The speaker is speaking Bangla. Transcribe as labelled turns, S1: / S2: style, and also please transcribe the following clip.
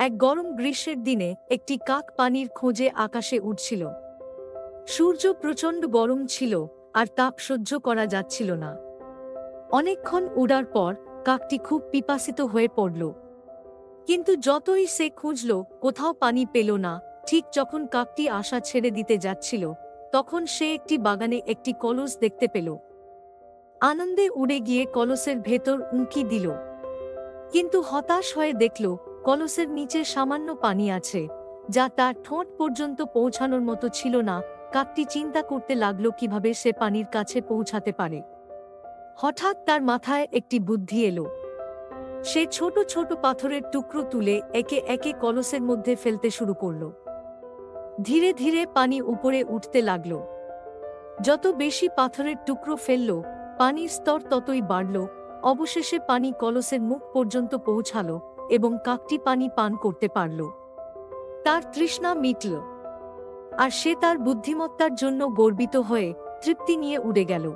S1: এক গরম গ্রীষ্মের দিনে একটি কাক পানির খোঁজে আকাশে উঠছিল সূর্য প্রচণ্ড গরম ছিল আর তাপ সহ্য করা যাচ্ছিল না। অনেকক্ষণ উড়ার পর কাকটি খুব পিপাসিত হয়ে পড়ল। কিন্তু যতই সে খুঁজল, কোথাও পানি পেল না। ঠিক যখন কাকটি আশা ছেড়ে দিতে যাচ্ছিল, তখন সে একটি বাগানে একটি কলস দেখতে পেল। আনন্দে উড়ে গিয়ে কলসের ভেতর উঁকি দিল। কিন্তু হতাশ হয়ে দেখল কলসের নিচে সামান্য পানি আছে, যা তার ঠোঁট পর্যন্ত পৌঁছানোর মতো ছিল না। কাকটি চিন্তা করতে লাগল কীভাবে সে পানির কাছে পৌঁছাতে পারে। হঠাৎ তার মাথায় একটি বুদ্ধি এলো। সে ছোট ছোট পাথরের টুকরো তুলে একে একে কলসের মধ্যে ফেলতে শুরু করল। ধীরে ধীরে পানি উপরে উঠতে লাগল। যত বেশি পাথরের টুকরো ফেলল, পানির স্তর ততই বাড়ল। অবশেষে পানি কলসের মুখ পর্যন্ত পৌঁছালো। এবং কাকটি পানি পান করতে পারল। তার তৃষ্ণা মিটল, আর সে তার বুদ্ধিমত্তার জন্য গর্বিত হয়ে তৃপ্তি নিয়ে উড়ে গেল।